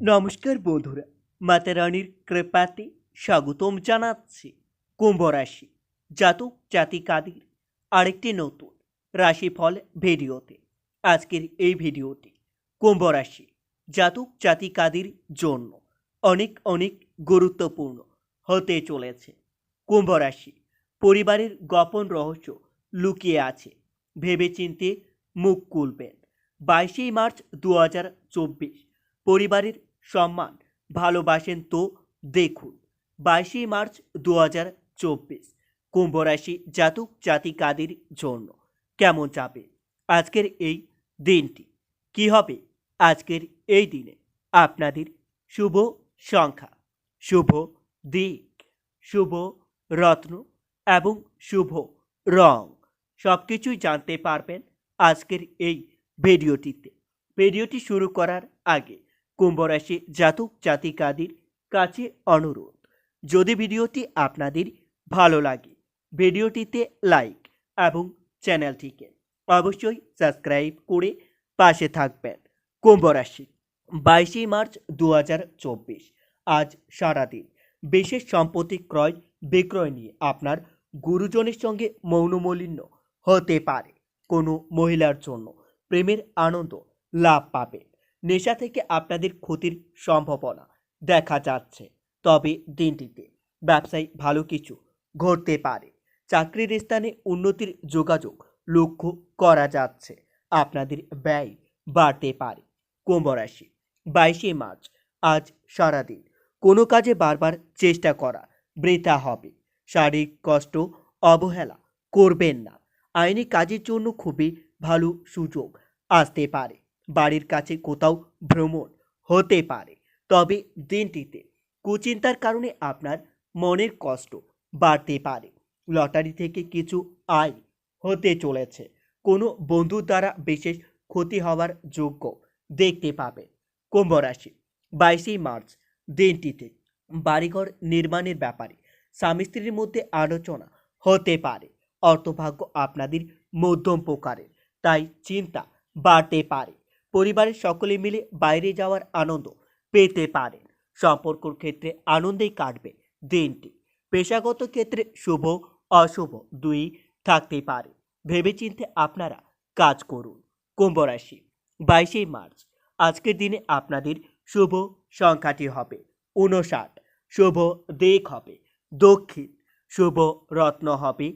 নমস্কার বন্ধুরা, মাতা রানীর কৃপাতে স্বাগতম জানাচ্ছি কুম্ভ রাশি জাতক জাতিকাদের আরেকটি নতুন রাশিফল ভিডিওতে। আজকের এই ভিডিওটি কুম্ভ রাশি জাতক জাতিকাদের জন্য অনেক অনেক গুরুত্বপূর্ণ হতে চলেছে। কুম্ভ রাশি পরিবারের গোপন রহস্য লুকিয়ে আছে, ভেবেচিন্তে মুখ খুলবেন। বাইশে মার্চ দু হাজার চব্বিশ, পরিবারের সম্মান। ভালোবাসেন তো দেখুন। বাইশে মার্চ দু হাজার চব্বিশ। কুম্ভ রাশি জাতক জাতিকাদের জন্য কেমন যাবে? আজকের এই দিনটি কি হবে? আজকের এই দিনে আপনাদের শুভ সংখ্যা, শুভ দিক, শুভ রত্ন এবং শুভ রং সব কিছুই জানতে পারবেন আজকের এই ভিডিওটিতে। ভিডিওটি শুরু করার আগে কুম্ভ রাশি জাতক, জাতিকাদের কাছে অনুরোধ। যদি ভিডিওটি আপনাদের ভালো লাগে, ভিডিওটিতে লাইক এবং চ্যানেলটিকে অবশ্যই সাবস্ক্রাইব করে পাশে থাকবেন। কুম্ভ রাশি বাইশে মার্চ দু হাজার চব্বিশ, আজ সারাদিন। বিশেষ সম্পত্তি ক্রয়, বিক্রয় নিয়ে আপনার গুরুজনের সঙ্গে মৌনমলিন্য হতে পারে। কোনো মহিলার জন্য প্রেমের আনন্দ লাভ পাবে। নেশা থেকে আপনাদের ক্ষতির সম্ভাবনা দেখা যাচ্ছে। তবে দিনটিতে ব্যবসায় ভালো কিছু ঘটতে পারে। চাকরির স্থানে উন্নতির যোগাযোগ লক্ষ্য করা যাচ্ছে। আপনাদের ব্যয় বাড়তে পারে। কুম্ভ রাশি, বাইশে মার্চ, আজ সারাদিন। কোনো কাজে বারবার চেষ্টা করা বৃথা হবে। শারীরিক কষ্ট, অবহেলা করবেন না। আইনি কাজের জন্য খুবই ভালো সুযোগ আসতে পারে। বাড়ির কাছে কোথাও ভ্রমণ হতে পারে। তবে দিনটিতে কুচিন্তার কারণে আপনার মনের কষ্ট বাড়তে পারে। লটারি থেকে কিছু আয় হতে চলেছে। কোনো বন্ধুর দ্বারা বিশেষ ক্ষতি হওয়ার যোগ্য দেখতে পাবে। কুম্ভ রাশি, বাইশে মার্চ দিনটিতে বাড়িঘর নির্মাণের ব্যাপারে স্বামী স্ত্রীর মধ্যে আলোচনা হতে পারে। অর্থভাগ্য আপনাদের মধ্যম প্রকারের, তাই চিন্তা বাড়তে পারে। পরিবারের সকলে মিলে বাইরে যাওয়ার আনন্দ পেতে পারেন। সম্পর্কর ক্ষেত্রে আনন্দেই কাটবে দিনটি। পেশাগত ক্ষেত্রে শুভ, অশুভ দুই থাকতে পারে। ভেবেচিন্তে আপনারা কাজ করুন। কুম্ভ রাশি বাইশে মার্চ। আজকের দিনে আপনাদের শুভ সংখ্যাটি হবে উনষাট শুভ দিক হবে দক্ষিণ। শুভ রত্ন হবে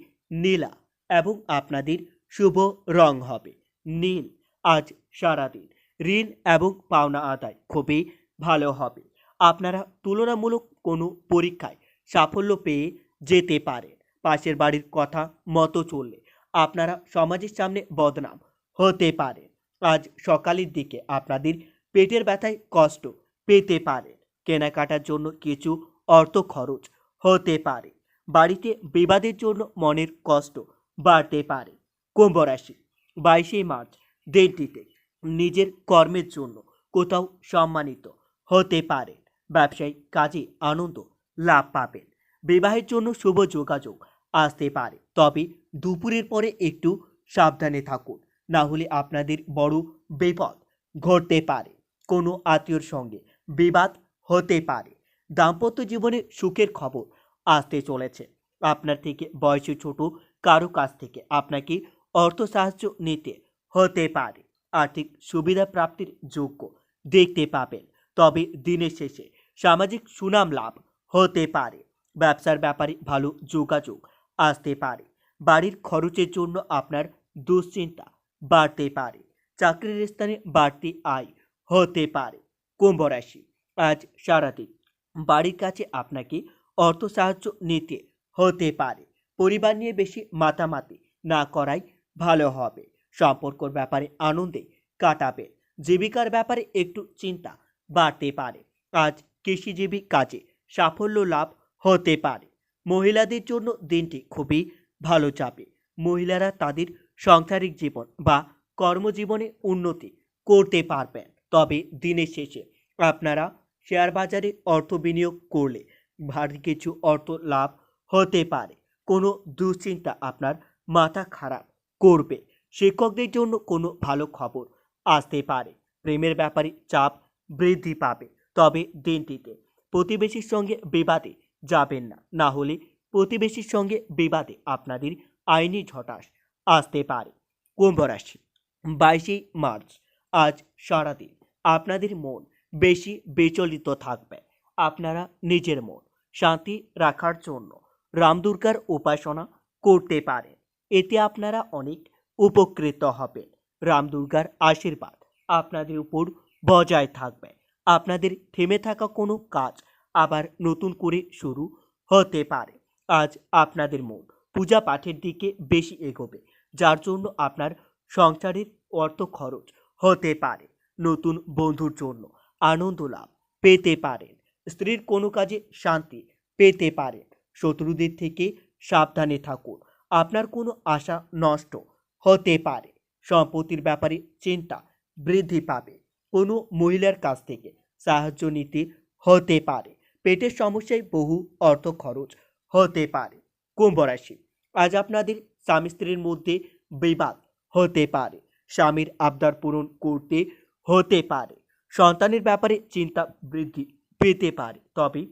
নীলা এবং আপনাদের শুভ রং হবে নীল। আজ সারাদিন ঋণ এবং পাওনা আদায় খুবই ভালো হবে। আপনারা তুলনামূলক কোনো পরীক্ষায় সাফল্য পেয়ে যেতে পারেন পাশের বাড়ির কথা মতো চললে আপনারা সমাজের সামনে বদনাম হতে পারে। আজ সকালের দিকে আপনাদের পেটের ব্যথায় কষ্ট পেতে পারেন কেনাকাটার জন্য কিছু অর্থ খরচ হতে পারে। বাড়িতে বিবাদের জন্য মনের কষ্ট বাড়তে পারে। কুম্ভ রাশি, বাইশে মার্চ, দিনটিতে নিজের কর্মের জন্য কোথাও সম্মানিত হতে পারেন ব্যবসায়িক কাজে আনন্দ লাভ পাবেন। বিবাহের জন্য শুভ যোগাযোগ আসতে পারে। তবে দুপুরের পরে একটু সাবধানে থাকুন। না হলে আপনাদের বড় বিপদ ঘটতে পারে। কোনো আত্মীয়র সঙ্গে বিবাদ হতে পারে। দাম্পত্য জীবনে সুখের খবর আসতে চলেছে। আপনার থেকে বয়সে ছোট কারও কাছ থেকে আপনাকে অর্থ সাহায্য নিতে হতে পারে। আর্থিক সুবিধা প্রাপ্তির যোগ্য দেখতে পাবেন। তবে দিনের শেষে সামাজিক সুনাম লাভ হতে পারে। ব্যবসার ব্যাপারে ভালো যোগাযোগ আসতে পারে। বাড়ির খরচের জন্য আপনার দুশ্চিন্তা বাড়তে পারে। চাকরির স্থানে বাড়তি আয় হতে পারে। কুম্ভ রাশি, আজ সারাদিন বাড়ির কাছে আপনাকে অর্থ সাহায্য নিতে হতে পারে। পরিবার নিয়ে বেশি মাতামাতি না করাই ভালো হবে। সম্পর্কর ব্যাপারে আনন্দে কাটাবে। জীবিকার ব্যাপারে একটু চিন্তা বাড়তে পারে। আজ কৃষিজীবী কাজে সাফল্য লাভ হতে পারে। মহিলাদের জন্য দিনটি খুবই ভালো যাবে। মহিলারা তাদের সাংসারিক জীবন বা কর্মজীবনে উন্নতি করতে পারবেন। তবে দিনের শেষে আপনারা শেয়ার বাজারে অর্থ বিনিয়োগ করলে ভারী কিছু অর্থ লাভ হতে পারে। কোনো দুশ্চিন্তা আপনার মাথা খারাপ করবে। শিক্ষকদের জন্য কোনো ভালো খবর আসতে পারে। প্রেমের ব্যাপারে চাপ বৃদ্ধি পাবে। তবে দিনটিতে প্রতিবেশীর সঙ্গে বিবাদে যাবেন না। না হলে প্রতিবেশীর সঙ্গে বিবাদে আপনাদের আইনি ঝটাস আসতে পারে। কুম্ভ রাশি, বাইশে মার্চ, আজ সারাদিন আপনাদের মন বেশি বিচলিত থাকবে। আপনারা নিজের মন শান্তি রাখার জন্য রামদুর্গার উপাসনা করতে পারেন। এতে আপনারা অনেক উপকৃত হবেন। রামদুর্গার আশীর্বাদ আপনাদের উপর বজায় থাকবে। আপনাদের থেমে থাকা কোনো কাজ আবার নতুন করে শুরু হতে পারে। আজ আপনাদের মন পূজা পাঠের দিকে বেশি এগোবে, যার জন্য আপনার সংসারের অর্থ খরচ হতে পারে। নতুন বন্ধুর জন্য আনন্দ লাভ পেতে পারেন। স্ত্রীর কোনো কাজে শান্তি পেতে পারেন। শত্রুদের থেকে সাবধানে থাকুন। আপনার কোনো আশা নষ্ট হতে পারে। সম্পত্তির ব্যাপারে চিন্তা বৃদ্ধি পাবে। কোনো মহিলার কাছ থেকে সাহায্য নিতে হতে পারে। পেটের সমস্যায় বহু অর্থ খরচ হতে পারে। কুম্ভ রাশি, আজ আপনাদের স্বামী স্ত্রীর মধ্যে বিবাদ হতে পারে। স্বামীর আবদার পূরণ করতে হতে পারে। সন্তানের ব্যাপারে চিন্তা বৃদ্ধি পেতে পারে। তবে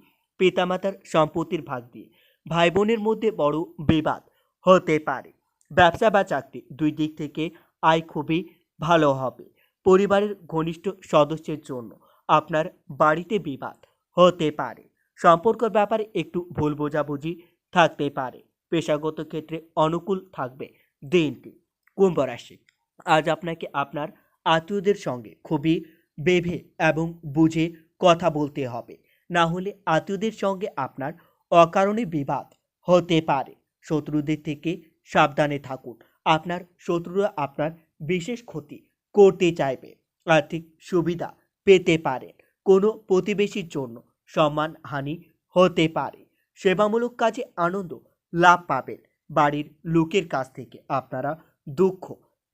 পিতামাতার সম্পত্তির ভাগ দিয়ে ভাই বোনের মধ্যে বড় বিবাদ হতে পারে। ব্যবসা বা চাকরি দুই দিক থেকে আয় খুবই ভালো হবে। পরিবারের ঘনিষ্ঠ সদস্যের জন্য আপনার বাড়িতে বিবাদ হতে পারে। সম্পর্কের ব্যাপারে একটু ভুল বোঝাবুঝি থাকতে পারে। পেশাগত ক্ষেত্রে অনুকূল থাকবে দিনটি। কুম্ভ রাশি। আজ আপনাকে আপনার আত্মীয়দের সঙ্গে খুবই বেভে এবং বুঝে কথা বলতে হবে। না হলে আত্মীয়দের সঙ্গে আপনার অকারণে বিবাদ হতে পারে। শত্রুদের থেকে সাবধানে থাকুন। আপনার শত্রুরা আপনার বিশেষ ক্ষতি করতে চাইবে, আর্থিক সুবিধা পেতে পারেন কোনো প্রতিবেশীর জন্য সম্মানহানি হতে পারে। সেবামূলক কাজে আনন্দ লাভ পাবেন। বাড়ির লোকের কাছ থেকে আপনারা দুঃখ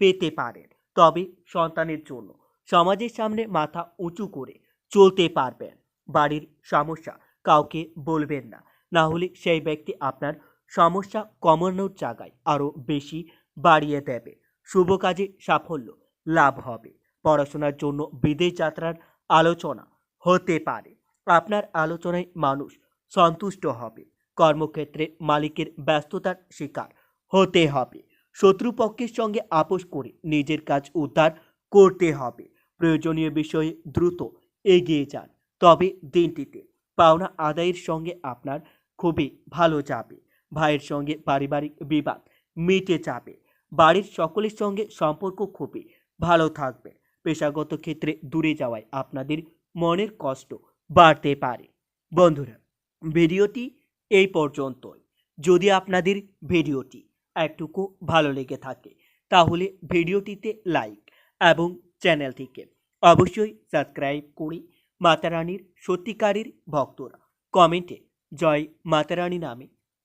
পেতে পারেন। তবে সন্তানের জন্য সমাজের সামনে মাথা উঁচু করে চলতে পারবেন। বাড়ির সমস্যা কাউকে বলবেন না। না হলে সেই ব্যক্তি আপনার সমস্যা কমানোর জায়গায় আরও বেশি বাড়িয়ে দেবে। শুভ কাজে সাফল্য লাভ হবে। পড়াশোনার জন্য বিদেশ যাত্রার আলোচনা হতে পারে। আপনার আলোচনায় মানুষ সন্তুষ্ট হবে। কর্মক্ষেত্রে মালিকের ব্যস্ততার শিকার হতে হবে। শত্রুপক্ষের সঙ্গে আপোষ করে নিজের কাজ উদ্ধার করতে হবে। প্রয়োজনীয় বিষয়ে দ্রুত এগিয়ে যান। তবে দিনটিতে পাওনা আদায়ের সঙ্গে আপনার খুবই ভালো যাবে। ভাইয়ের সঙ্গে পারিবারিক বিবাদ মিটে যাবে। বাড়ির সকলের সঙ্গে সম্পর্ক খুবই ভালো থাকবে। পেশাগত ক্ষেত্রে দূরে যাওয়ায় আপনাদের মনের কষ্ট বাড়তে পারে। বন্ধুরা, ভিডিওটি এই পর্যন্তই। যদি আপনাদের ভিডিওটি একটুকু ভালো লেগে থাকে, তাহলে ভিডিওটিতে লাইক এবং চ্যানেলটিকে অবশ্যই সাবস্ক্রাইব করে মাতারানীর সত্যিকারের ভক্তরা। কমেন্টে জয় মাতারানী নামে